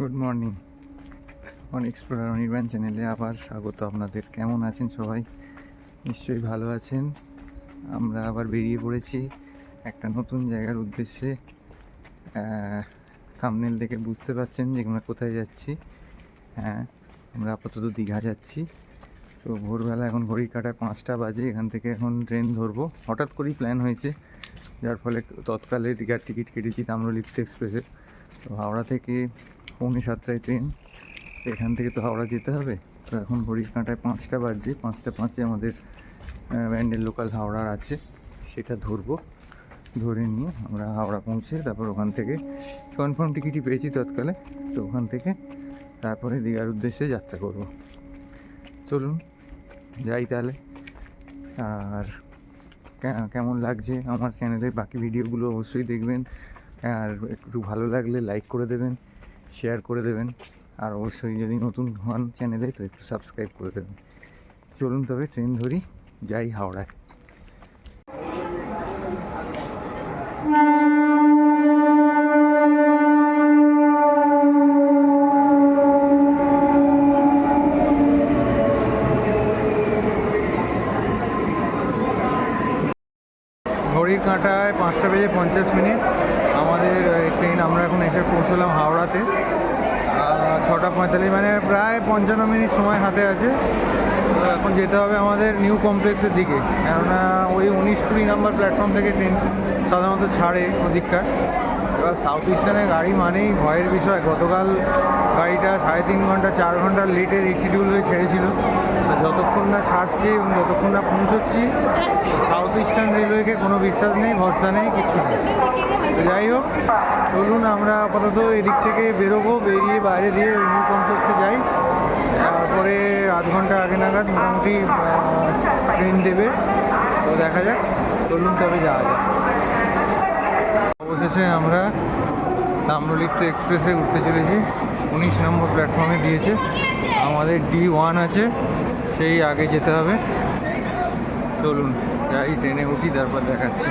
Good morning on explorer Anirban চ্যানেলে আবার স্বাগত আপনাদের। কেমন আছেন সবাই? নিশ্চয়ই ভালো আছেন। আমরা আবার বেরিয়ে পড়েছি একটা নতুন জায়গার উদ্দেশ্যে। থামনেল দেখে বুঝতে পারছেন যে আমরা কোথায় যাচ্ছি। হ্যাঁ আমরা আপাতত দীঘা যাচ্ছি। তো ভোরবেলা এখন ঘড়ি কাটায় পাঁচটা বাজে, এখান থেকে এখন ট্রেন ধরবো। হঠাৎ করেই প্ল্যান হয়েছে, যার ফলে তৎকালে দীঘার টিকিট কেটেছি তাম্রলিপ্ত এক্সপ্রেসে। তো হাওড়া থেকে পৌনে সাতটায় ট্রেন, এখান থেকে তো হাওড়া যেতে হবে। তো এখন ঘড়ির কাঁটায় পাঁচটা বাজছে, পাঁচটা পাঁচে আমাদের ব্যান্ডের লোকাল হাওড়ার আছে, সেটা ধরবো। ধরে নিয়ে আমরা হাওড়া পৌঁছে তারপর ওখান থেকে কনফার্ম টিকিটই পেয়েছি তৎকালে, তো ওখান থেকে তারপরে দীঘার উদ্দেশ্যে যাত্রা করব। চলুন, যাই তাহলে। আর কেমন লাগছে আমার চ্যানেলের বাকি ভিডিওগুলো অবশ্যই দেখবেন। আর একটু ভালো লাগলে লাইক করে দেবেন। শেয়ার করে দেবেন। আর অবশ্যই যদি নতুন হন চ্যানেলে তো একটু সাবস্ক্রাইব করে দেবেন। চলুন তবে ট্রেন ধরি, যাই হাওড়ায়। ঘড়ির কাঁটায় পাঁচটা বেজে পঞ্চাশ মিনিট আমাদের এই ট্রেন আমরা এখন এসে পৌঁছলাম হাওড়াতে আহ, ছটা পঁয়তাল্লিশ মানে প্রায় পঞ্চান্ন মিনিট সময় হাতে আছে। এখন যেতে হবে আমাদের নিউ কমপ্লেক্সের দিকে। কেননা ওই উনিশ কুড়ি নম্বর প্ল্যাটফর্ম থেকে ট্রেন সাধারণত ছাড়ে ওদিককার। এবার সাউথ ইস্টার্নে গাড়ি মানেই ভয়ের বিষয়। গতকাল গাড়িটা সাড়ে তিন ঘণ্টা, চার ঘণ্টা লেটে রিশিডিউল হয়ে ছেড়েছিল। যতক্ষণ না ছাড়ছে এবং যতক্ষণ না পৌঁছচ্ছি ইস্টার্ন রেলওয়েকে কোনো বিশ্বাস নেই, ভরসা নেই কিছু নেই। তো যাই হোক, চলুন আমরা আপাতত এদিক থেকে বেরোবো, বেরিয়ে বাইরে দিয়ে নিউ কমপ্লেক্সে যাই। তারপরে আধ ঘণ্টা আগে নাগাদ মোটামুটি ট্রেন দেবে। তো দেখা যাক, চলুন তবে যাওয়া যাক। অবশেষে আমরা তাম্রলিপ্ত এক্সপ্রেসে উঠতে চলেছি। উনিশ নম্বর প্ল্যাটফর্মে দিয়েছে। আমাদের ডি ওয়ান আছে, সেই আগে যেতে হবে। চলুন যাই ট্রেনে উঠি তারপর দেখাচ্ছি।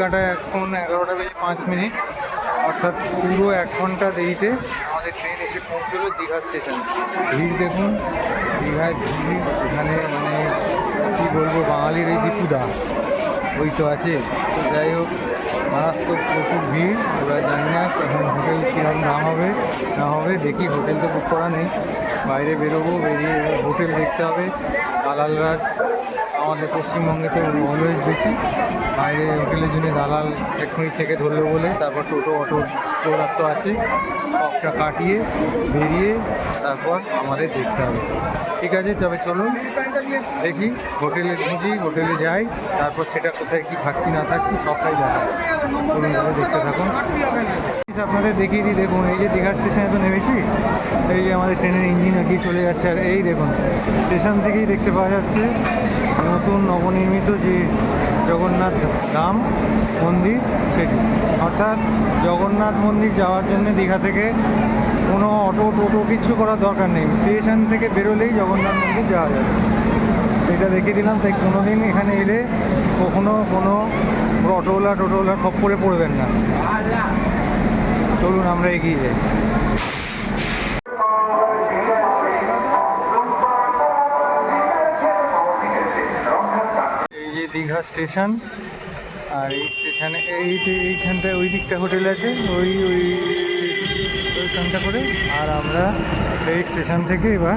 কাঁটায় এখন এগারোটা বেজে পাঁচ মিনিট। অর্থাৎ পুরো এক ঘণ্টা দেরিতে আমাদের ট্রেন এসে পৌঁছলো দীঘা স্টেশন ভিড় দেখুন, দীঘায় ভিড়, এখানে মানে কী বলব, বাঙালির এই দীপুদা। ওই তো আছে। তো যাই হোক মারাত্মক প্রচুর ভিড়, এবার জানি না এখন হোটেল কীরকম দাম হবে, না হবে, দেখি হোটেল তো বুক করা নেই। বাইরে বেরোবো, বেরিয়ে হোটেল দেখতে হবে। দালালরাজ আমাদের পশ্চিমবঙ্গে তো অলওয়েজ বেশি বাইরে হোটেলের জন্য দালাল এক্ষুনি থেকে ধরলো বলে, তারপর টোটো, অটো ওরা তো আছে। সবটা কাটিয়ে, বেরিয়ে তারপর আমাদের দেখতে হবে। ঠিক আছে, তবে চলুন দেখি, হোটেলে খুঁজি হোটেলে যাই, তারপর সেটা কোথায় কি থাকছি, না থাকছি, সবটাই দেখা চলুন দেখতে থাকুন। আপনাদের দেখিয়ে দিই, দেখুন, এই যে দীঘা স্টেশনে তো নেমেছি, এই যে আমাদের ট্রেনের ইঞ্জিন আর কি চলে যাচ্ছে, আর এই দেখুন, স্টেশন থেকেই দেখতে পাওয়া যাচ্ছে নতুন নবনির্মিত যে জগন্নাথ ধাম মন্দির সেটি। অর্থাৎ জগন্নাথ মন্দির যাওয়ার জন্য দীঘা থেকে কোনো অটো, টোটো কিছু করার দরকার নেই। স্টেশন থেকে বেরোলেই জগন্নাথ মন্দির যাওয়া যাবে। সেটা দেখিয়ে দিলাম, তাই কোনো দিন এখানে এলে কখনো কোনো অটোওয়ালা, টোটোওয়ালা খপ করে পড়বেন না। চলুন, আমরা এগিয়ে যাই। দীঘা স্টেশন। আর এই স্টেশনে এই এইখানটায় ওই দিকটা হোটেল আছে, ওই ওই ওইখানটা করে। আর আমরা এই স্টেশন থেকে এবার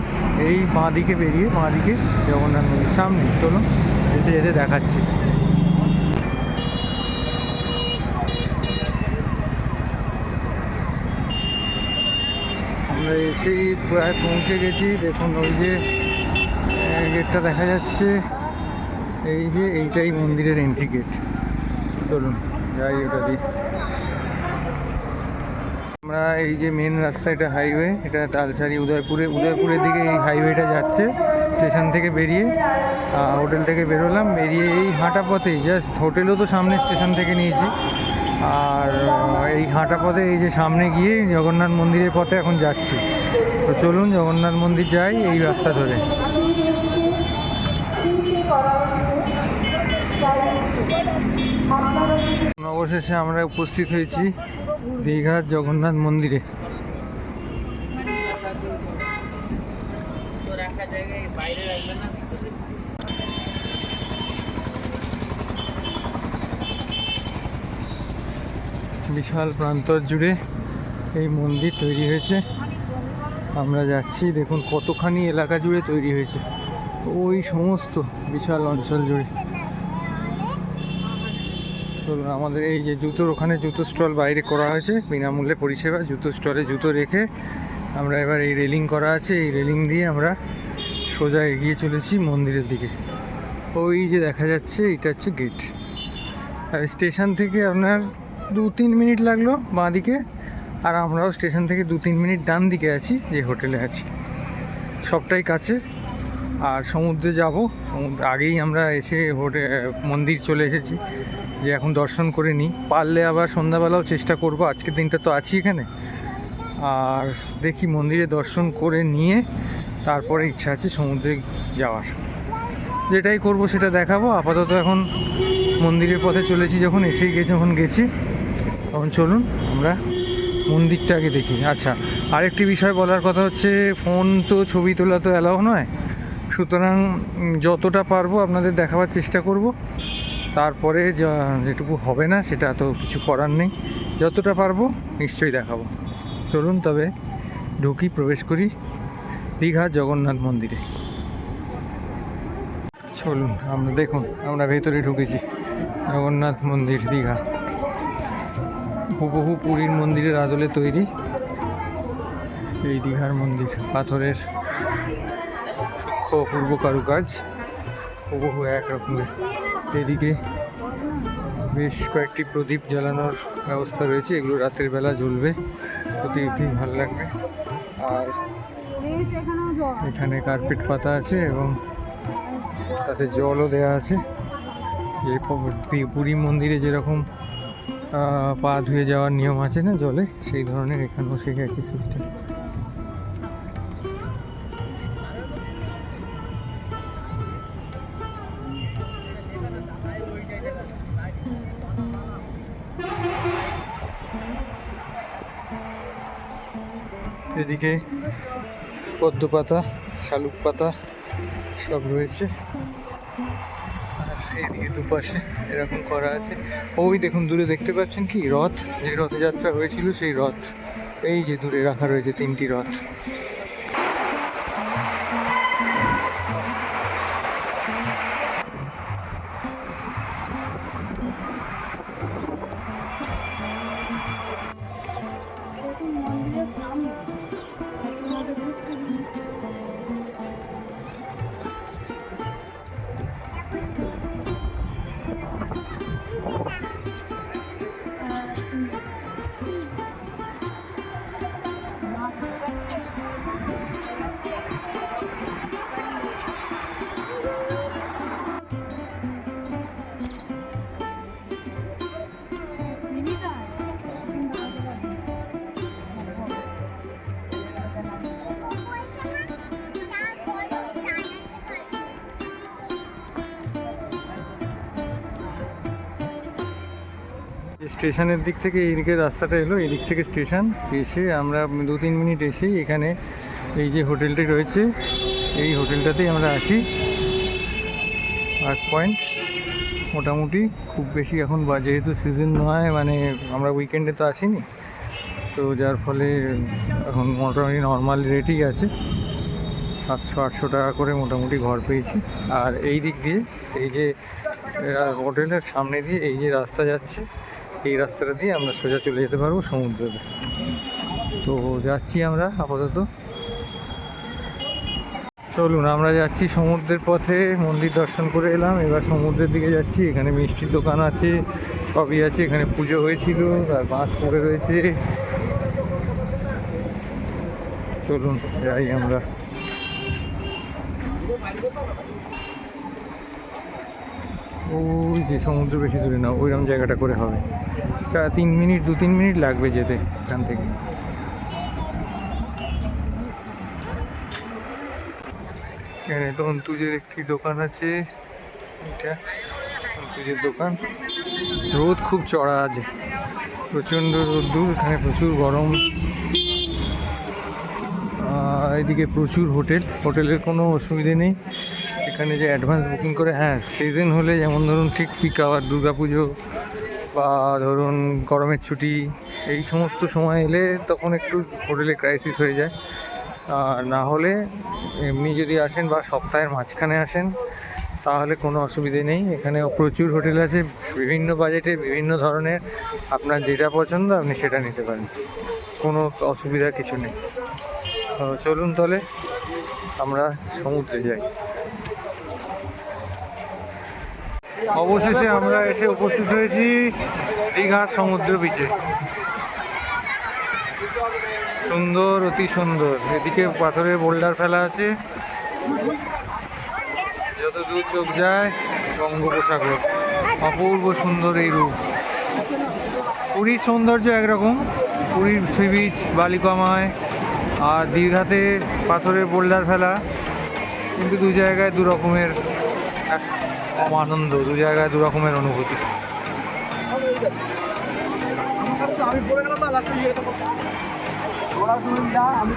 এই বাঁ দিকে বেরিয়ে বাঁ দিকে জগন্নাথ মন্দির সামনে। চলুন, যেতে যেতে দেখাচ্ছি। আমরা এসেই প্রায় পৌঁছে গেছি। দেখুন, ওই যে গেটটা দেখা যাচ্ছে। এই যে এইটাই মন্দিরের এন্ট্রি গেট চলুন, যাই ওটা দিয়ে। আমরা এই যে মেন রাস্তা, এটা হাইওয়ে এটা তালসারি উদয়পুরে। উদয়পুরের দিকে এই হাইওয়েটা যাচ্ছে স্টেশন থেকে বেরিয়ে। হোটেল থেকে বেরোলাম, বেরিয়ে এই হাঁটা পথেই জাস্ট হোটেলও তো সামনে স্টেশন থেকে নিয়েছি। আর এই হাঁটা পথে, এই যে সামনে গিয়ে জগন্নাথ মন্দিরের পথে এখন যাচ্ছি। তো চলুন, জগন্নাথ মন্দির যাই এই রাস্তা ধরে। অবশেষে আমরা উপস্থিত হয়েছি দীঘার জগন্নাথ মন্দিরে। বিশাল প্রান্তর জুড়ে এই মন্দির তৈরি হয়েছে। আমরা যাচ্ছি, দেখুন কতখানি এলাকা জুড়ে তৈরি হয়েছে। ওই সমস্ত বিশাল অঞ্চল জুড়ে। চলুন আমাদের এই যে জুতোর, ওখানে জুতো স্টল বাইরে করা হয়েছে, বিনামূল্যে পরিষেবা, জুতো স্টলে জুতো রেখে আমরা এবার এই রেলিং করা আছে, এই রেলিং দিয়ে আমরা সোজা এগিয়ে চলেছি মন্দিরের দিকে। ওই যে দেখা যাচ্ছে, এটা হচ্ছে গেট। আর স্টেশন থেকে আপনার দু তিন মিনিট লাগল বাঁ দিকে আর আমরাও স্টেশন থেকে দু তিন মিনিট ডান দিকে আছি, যে হোটেলে আছি। সবটাই কাছে। আর সমুদ্রে যাব, সমুদ্র আগেই আমরা এসে হোটে মন্দির চলে এসেছি। যে এখন দর্শন করে নিই। পারলে আবার সন্ধ্যাবেলাও চেষ্টা করব, আজকের দিনটা তো আছি এখানে। আর দেখি মন্দিরে দর্শন করে নিয়ে তারপরে ইচ্ছা আছে সমুদ্রে যাওয়ার। যেটাই করব সেটা দেখাবো। আপাতত এখন মন্দিরের পথে চলেছি, যখন এসেই গেছি যখন গেছি, তখন চলুন আমরা মন্দিরটা আগে দেখি। আচ্ছা আরেকটি বিষয় বলার কথা হচ্ছে, ফোন তো, ছবি তোলা তো অ্যালাউ নয়। সুতরাং যতটা পারব আপনাদের দেখাবার চেষ্টা করব। তারপরে যেটুকু হবে না, সেটা তো কিছু করার নেই। যতটা পারব নিশ্চয়ই দেখাবো। চলুন তবে ঢুকি, প্রবেশ করি দীঘা জগন্নাথ মন্দিরে। চলুন, আমরা দেখুন, আমরা ভেতরে ঢুকেছি। জগন্নাথ মন্দির, দীঘা। হুবহু পুরীর মন্দিরের আদলে তৈরি এই দীঘার মন্দির, পাথরের সূক্ষ্ম অপূর্ব কারুকাজ। হুবহু এক রকমের। এদিকে বেশ কয়েকটি প্রদীপ জ্বালানোর ব্যবস্থা রয়েছে। এগুলো রাতের বেলা জ্বলবে। প্রদীপটি ভালো লাগবে। আর এখানে কার্পেট পাতা আছে এবং তাতে জলও দেওয়া আছে। যে পুরী মন্দিরে যেরকম পা ধুয়ে যাওয়ার নিয়ম আছে না জলে, সেই ধরনের এখানেও সেই একই সিস্টেম এদিকে পদ্ম পাতা, শালুক পাতা সব রয়েছে। আর এইদিকে দুপাশে এরকম করা আছে। ওই দেখুন, দূরে দেখতে পাচ্ছেন কি? রথ। যে রথযাত্রা হয়েছিল সেই রথ। এই যে দূরে রাখা রয়েছে তিনটি রথ। স্টেশনের দিক থেকে এইদিকে রাস্তাটা এলো, এদিক থেকে স্টেশন। এসে আমরা দু তিন মিনিট এসেই এখানে এই যে হোটেলটি রয়েছে, এই হোটেলটাতেই আমরা আছি। আর্ট পয়েন্ট মোটামুটি খুব বেশি এখন বা, যেহেতু সিজন নয় মানে আমরা উইকেন্ডে তো আসিনি। তো যার ফলে এখন মোটামুটি নর্মাল রেটই আছে। সাতশো, আটশো টাকা করে মোটামুটি ঘর পেয়েছি। আর এই দিক দিয়ে এই যে হোটেলের সামনে দিয়ে এই যে রাস্তা যাচ্ছে এই রাস্তাটা দিয়ে আমরা সোজা চলে যেতে পারব সমুদ্রতে তো যাচ্ছি আমরা আপাতত। চলুন, আমরা যাচ্ছি সমুদ্রের পথে, মন্দির দর্শন করে এলাম। এবার সমুদ্রের দিকে যাচ্ছি, এখানে মিষ্টির দোকান আছে, সবই আছে, এখানে পুজো হয়েছিল, আর বাঁশ পড়ে রয়েছে। চলুন, যাই আমরা। ওই যে সমুদ্র বেশি দূরে না, ওইরকম জায়গাটা করে হবে। চার তিন মিনিট, দু, তিন মিনিট লাগবে যেতে এখান থেকে। এখানে তো অন্তুজের একটি দোকান আছে। এটা অন্তুজের দোকান। রোদ খুব চড়া আছে। প্রচণ্ড রোদ্দুর, এখানে প্রচুর গরম। এদিকে প্রচুর হোটেল। হোটেলের কোনো অসুবিধে নেই। এখানে যে অ্যাডভান্স বুকিং করে হ্যাঁ সিজন হলে যেমন ধরুন ঠিক পিক আওয়ার দুর্গা পুজো বা ধরুন গরমের ছুটি, এই সমস্ত সময় এলে তখন একটু হোটেলে ক্রাইসিস হয়ে যায়। আর না হলে এমনি যদি আসেন বা সপ্তাহের মাঝখানে আসেন, তাহলে কোনো অসুবিধে নেই। এখানে প্রচুর হোটেল আছে, বিভিন্ন বাজেটে বিভিন্ন ধরনের আপনার যেটা পছন্দ আপনি সেটা নিতে পারেন। কোনো অসুবিধা কিছু নেই। চলুন তাহলে, আমরা সমুদ্রে যাই। অবশেষে আমরা এসে উপস্থিত হয়েছি দীঘার সমুদ্র বিচে সুন্দর, অতি সুন্দর। এদিকে পাথরের বোল্ডার ফেলা আছে। যত দূর চোখ যায়, বঙ্গোপসাগর। অপূর্ব সুন্দর এই রূপ। পুরীর সৌন্দর্য একরকম। পুরীর সি বিচ বালিকামায়, আর দীঘাতে পাথরের বোল্ডার ফেলা। কিন্তু দু জায়গায় দু রকমের কম আনন্দ দু জায়গায় দু রকমের অনুভূতি। আমি পড়ে গেলাম না লাস্টে আমি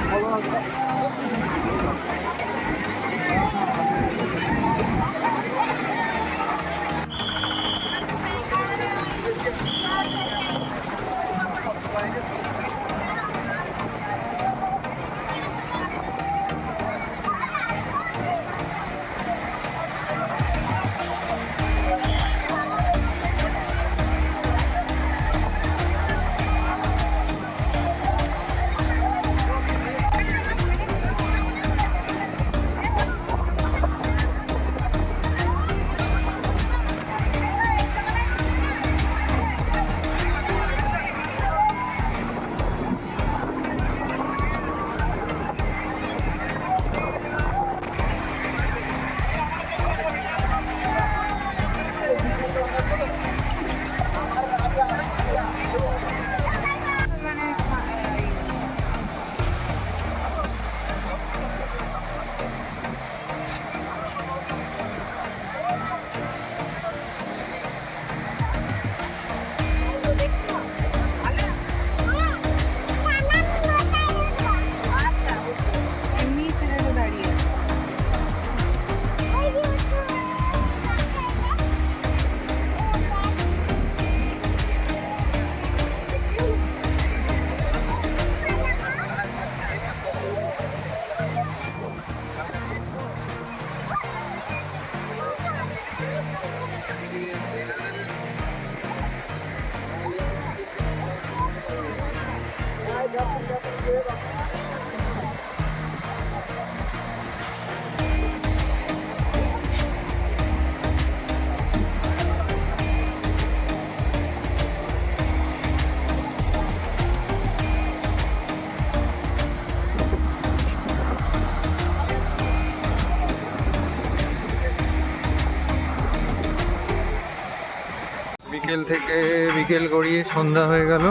বিকেল থেকে বিকেল গড়িয়ে সন্ধ্যা হয়ে গেল।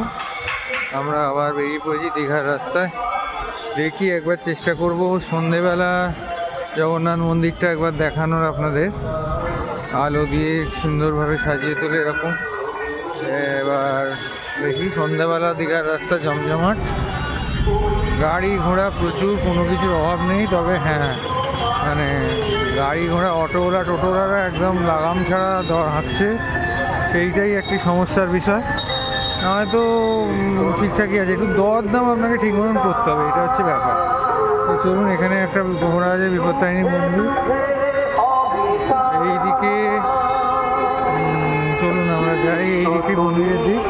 আমরা আবার বেরিয়ে পড়েছি দীঘার রাস্তায়। দেখি একবার চেষ্টা করব সন্ধেবেলা জগন্নাথ মন্দিরটা একবার দেখানোর আপনাদের। আলো দিয়ে সুন্দরভাবে সাজিয়ে তোলে এরকম। এবার দেখি সন্ধ্যাবেলা দীঘার রাস্তা জমজমাট গাড়ি ঘোড়া প্রচুর, কোনো কিছুর অভাব নেই, তবে হ্যাঁ মানে গাড়ি ঘোড়া, অটোওয়ালা, টোটোওয়ালারা একদম লাগাম ছাড়া হাঁকছে সেইটাই একটি সমস্যার বিষয়। উম, ঠিকঠাকই আছে। একটু দর দাম আপনাকে ঠিক মতন করতে হবে এটা হচ্ছে ব্যাপার। চলুন এখানে একটা আছে বিপত্তারিণী মন্দির। এইদিকে চলুন আমরা যাই। এইদিকে মন্দিরের দিক।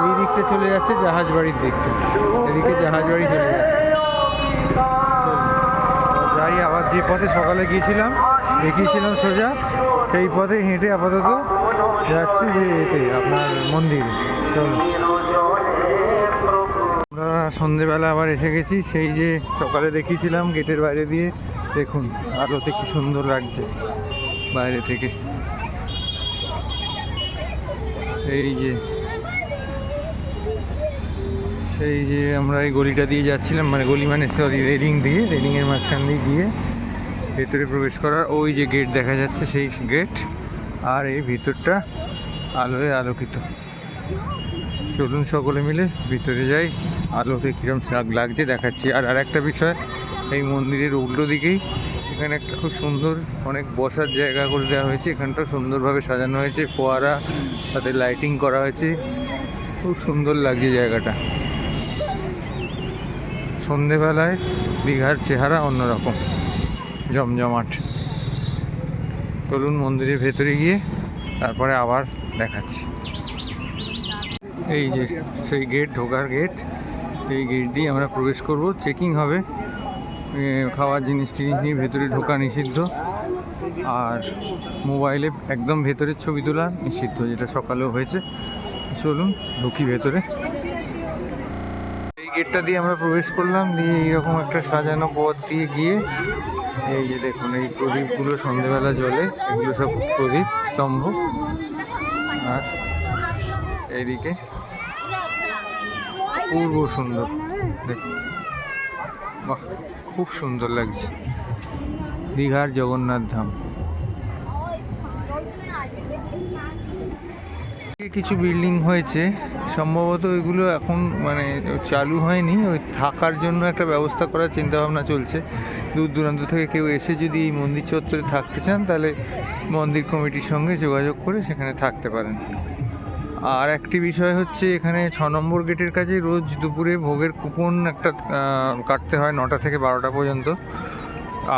এই দিকটা চলে যাচ্ছে জাহাজ বাড়ির দিকটা এদিকে জাহাজ বাড়ি চলে যাচ্ছে যাই আবার যে পথে সকালে গিয়েছিলাম দেখিয়েছিলাম সোজা সেই পথে হেঁটে আপাতত যাচ্ছি যে এতে আপনার মন্দির। আমরা সন্ধেবেলা আবার এসে গেছি, সেই যে সকালে দেখিয়েছিলাম গেটের বাইরে দিয়ে। দেখুন, আলোতে কি সুন্দর লাগছে বাইরে থেকে। এই যে, সেই যে আমরা এই গলিটা দিয়ে যাচ্ছিলাম মানে গলি মানে সরি রেলিং দিয়ে, রেলিংয়ের মাঝখান দিয়ে গিয়ে ভেতরে প্রবেশ করার ওই যে গেট দেখা যাচ্ছে, সেই গেট আর এই ভিতরটা আলোয় আলোকিত। চলুন সকলে মিলে ভিতরে যাই। আলোতে কীরকম শাক লাগছে দেখাচ্ছি। আর আর একটা বিষয়, এই মন্দিরের উল্টো দিকেই এখানে একটা খুব সুন্দর অনেক বসার জায়গা করে দেওয়া হয়েছে। এখানটা সুন্দরভাবে সাজানো হয়েছে। ফোয়ারা, তাতে লাইটিং করা হয়েছে। খুব সুন্দর লাগছে জায়গাটা। সন্ধেবেলায় দীঘার চেহারা অন্যরকম। জমজমাট। চলুন মন্দিরের ভেতরে গিয়ে তারপরে আবার দেখাচ্ছি। এই যে সেই গেট ঢোকার গেট এই গেট দিয়ে আমরা প্রবেশ করব। চেকিং হবে খাওয়ার জিনিস টিনিস নিয়ে ভেতরে ঢোকা নিষিদ্ধ। আর মোবাইলে একদম ভেতরের ছবি তোলা নিষিদ্ধ, যেটা সকালেও হয়েছে। চলুন ঢুকি ভেতরে। এই গেটটা দিয়ে আমরা প্রবেশ করলাম, দিয়ে এইরকম একটা সাজানো পথ দিয়ে গিয়ে এই যে দেখুন, এই প্রদীপগুলো সন্ধেবেলা জ্বলে, এগুলো সব প্রদীপ স্তম্ভ। আর এইদিকে পূর্ব সুন্দর। দেখুন, বাহ, খুব সুন্দর লাগছে। দীঘার জগন্নাথ ধাম। কিছু বিল্ডিং হয়েছে। সম্ভবত ওইগুলো এখন মানে চালু হয়নি, ওই থাকার জন্য একটা ব্যবস্থা করার চিন্তাভাবনা চলছে। দূর দূরান্ত থেকে কেউ এসে যদি এই মন্দির চত্বরে থাকতে চান, তাহলে মন্দির কমিটির সঙ্গে যোগাযোগ করে সেখানে থাকতে পারেন। আর একটি বিষয় হচ্ছে, এখানে ছ নম্বর গেটের কাছে রোজ দুপুরে ভোগের কুপন একটা কাটতে হয় নটা থেকে বারোটা পর্যন্ত।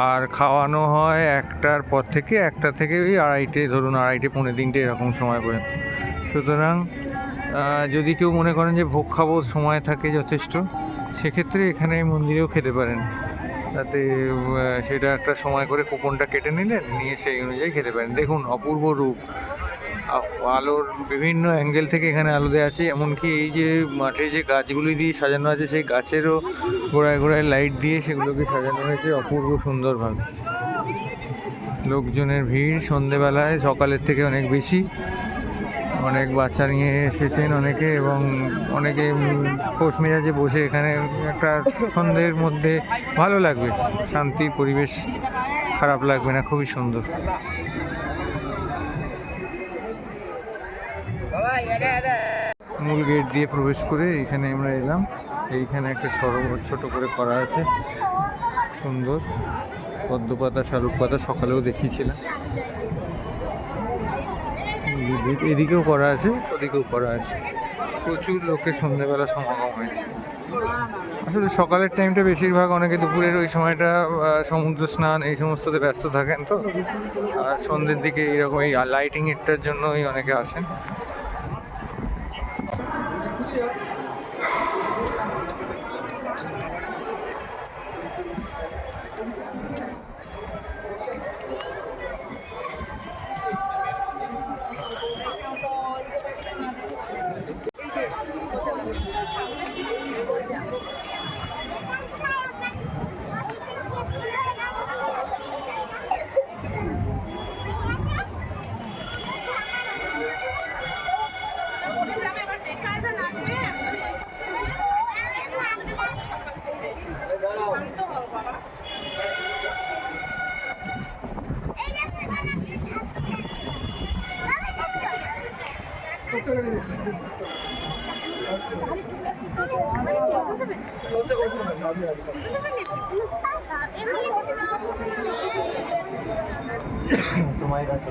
আর খাওয়ানো হয় একটার পর থেকে, একটা থেকে ওই আড়াইটে, ধরুন আড়াইটে, পৌনে তিনটে এরকম সময় পর্যন্ত। সুতরাং যদি কেউ মনে করেন যে ভোগ খাব সময় থাকে যথেষ্ট, সেক্ষেত্রে এখানে মন্দিরেও খেতে পারেন। তাতে সেটা একটা সময় করে কুপনটা কেটে নিলেন, নিয়ে সেই অনুযায়ী খেতে পারেন। দেখুন, অপূর্ব রূপ। আলোর বিভিন্ন অ্যাঙ্গেল থেকে এখানে আলো দেওয়া আছে, এমনকি এই যে মাঠে যে গাছগুলি দিয়ে সাজানো আছে, সেই গাছেরও গোড়ায় গোড়ায় লাইট দিয়ে সেগুলোকে সাজানো হয়েছে অপূর্ব সুন্দরভাবে। লোকজনের ভিড়, সন্ধেবেলায়, সকালের থেকে অনেক বেশি। অনেক বাচ্চা নিয়ে এসেছেন অনেকে এবং অনেকে খোশ মেজাজে বসে এখানে একটা সন্ধ্যের মধ্যে ভালো লাগবে। শান্তি, পরিবেশ খারাপ লাগবে না, খুবই সুন্দর। মূল গেট দিয়ে প্রবেশ করে এইখানে আমরা এলাম। এইখানে একটা সরোবর ছোট করে করা আছে। সুন্দর। পদ্ম পাতা শালুক পাতা সকালেও দেখিয়েছিলাম। এদিকে- এদিকেও করা আছে, ওদিকেও করা আছে। প্রচুর লোকের সন্ধ্যেবেলা সমাগম হয়েছে। আসলে সকালের টাইমটা বেশিরভাগ অনেকে দুপুরের ওই সময়টা সমুদ্র স্নান এই সমস্ততে ব্যস্ত থাকেন তো। আর সন্ধ্যের দিকে এরকম এই লাইটিংয়েরটার জন্যই অনেকে আসেন। তোমার কাছে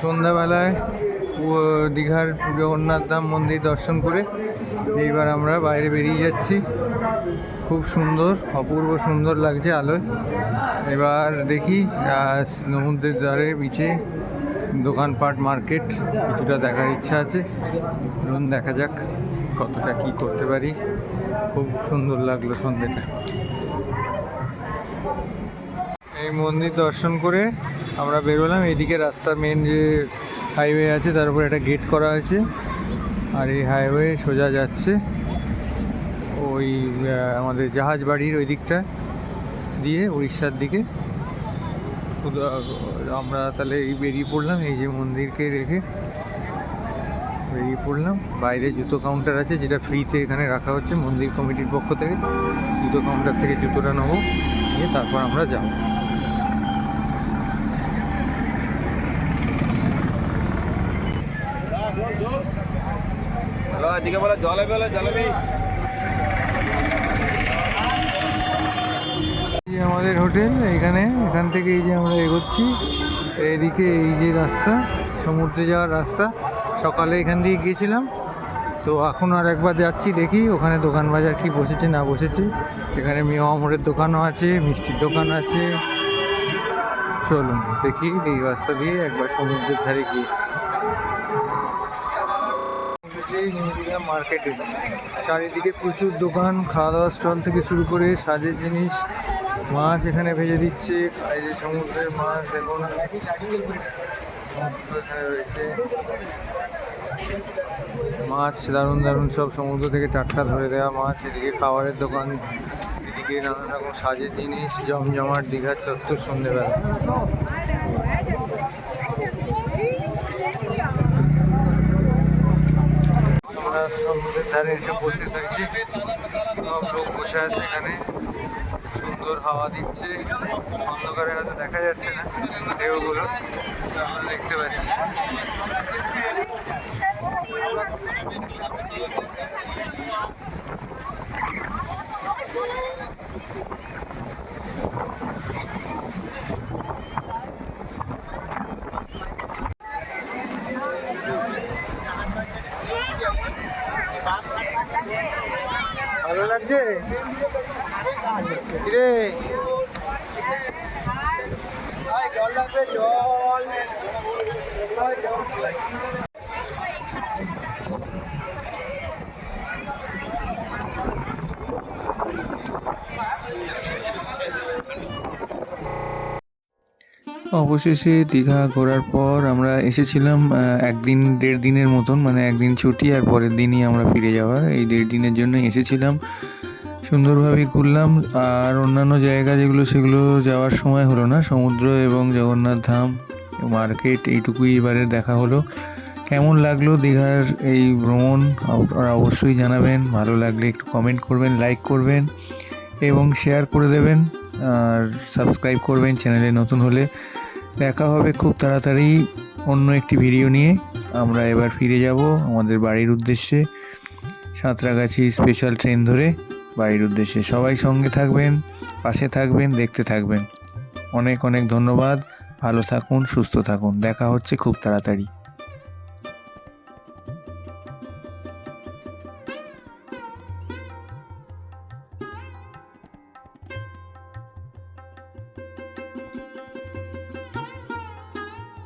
সন্ধ্যাবেলায় দীঘার জগন্নাথ ধাম মন্দির দর্শন করে এইবার আমরা বাইরে বেরিয়ে যাচ্ছি। সুন্দর, অপূর্ব সুন্দর লাগছে আলোয়। এবার দেখি সমুদ্রের ধারে বিচে দোকানপাট মার্কেট, কিছুটা দেখার ইচ্ছা আছে। চলুন দেখা যাক কতটা কি করতে পারি। খুব সুন্দর লাগল সন্ধ্যেটা এই মন্দির দর্শন করে আমরা বেরোলাম। এইদিকে রাস্তা মেন যে হাইওয়ে আছে, তার উপর একটা গেট করা হয়েছে। আর এই হাইওয়ে সোজা যাচ্ছে। ওই আমাদের জাহাজ বাড়ির ওই দিকটা দিয়ে উড়িষ্যার দিকে। আমরা তাহলে এই বেরিয়ে পড়লাম, এই যে মন্দিরকে রেখে বেরিয়ে পড়লাম। বাইরে জুতো কাউন্টার আছে, যেটা ফ্রিতে এখানে রাখা হচ্ছে মন্দির কমিটির পক্ষ থেকে। জুতো কাউন্টার থেকে জুতোটা নেব, নিয়ে তারপর আমরা যাব। জলে বেলে, জলে যে আমাদের হোটেল, এখানে, এখান থেকে এই যে আমরা এগোচ্ছি। এদিকে এই যে রাস্তা, সমুদ্রে যাওয়ার রাস্তা। সকালে এখান দিয়ে গিয়েছিলাম। তো এখন আর একবার যাচ্ছি দেখি, ওখানে দোকান বাজার কি বসেছে, না বসেছে। এখানে মিয়া আমরের দোকানও আছে, মিষ্টির দোকান আছে। চলুন, দেখি এই রাস্তা দিয়ে একবার সমুদ্রের ধারে গিয়ে। মার্কেটে। চারিদিকে প্রচুর দোকান, খাওয়া দাওয়ার স্টল থেকে শুরু করে সাজের জিনিস। মাছ এখানে ভেজে দিচ্ছে। সমুদ্রের মাছ দেখুন রয়েছে। মাছ দারুণ দারুণ সব সমুদ্র থেকে টাটকা ধরে দেওয়া মাছ। এদিকে খাবারের দোকান, এদিকে নানান রকম সাজের জিনিস, জমজমাট, দীঘার চত্বর সন্ধ্যেবেলা আমরা সমুদ্রের ধারে এসে বসে থাকছি সব লোক বসে আছে এখানে। সুন্দর হাওয়া দিচ্ছে। অন্ধকারে হয়তো দেখা যাচ্ছে না ঢেউগুলো। আমরা দেখতে পাচ্ছি। ভালো লাগছে কিরে জল লাগবে জল অবশেষে দীঘা ঘোরার পর আমরা এসেছিলাম একদিন, দেড় দিনের মতন মানে একদিন ছুটি আর পরের দিনই আমরা ফিরে যাওয়ার। এই দেড় দিনের জন্য এসেছিলাম। সুন্দরভাবে ঘুরলাম, আর অন্যান্য জায়গা যেগুলো, সেগুলো যাওয়ার সময় হলো না। সমুদ্র এবং জগন্নাথ ধাম মার্কেট, এইটুকুই এবারে দেখা হলো। কেমন লাগল দীঘার এই ভ্রমণ? আপনারা অবশ্যই জানাবেন। ভালো লাগলে একটু কমেন্ট করবেন লাইক করবেন এবং শেয়ার করে দেবেন। আর সাবস্ক্রাইব করবেন চ্যানেলে নতুন হলে। দেখা হবে খুব তাড়াতাড়ি অন্য একটি ভিডিও নিয়ে। আমরা এবার ফিরে যাব আমাদের বাড়ির উদ্দেশ্যে। সাঁতরাগাছি স্পেশাল ট্রেন ধরে বাড়ির উদ্দেশ্যে। সবাই সঙ্গে থাকবেন, পাশে থাকবেন, দেখতে থাকবেন। অনেক অনেক ধন্যবাদ। ভালো থাকুন, সুস্থ থাকুন। দেখা হচ্ছে খুব তাড়াতাড়ি।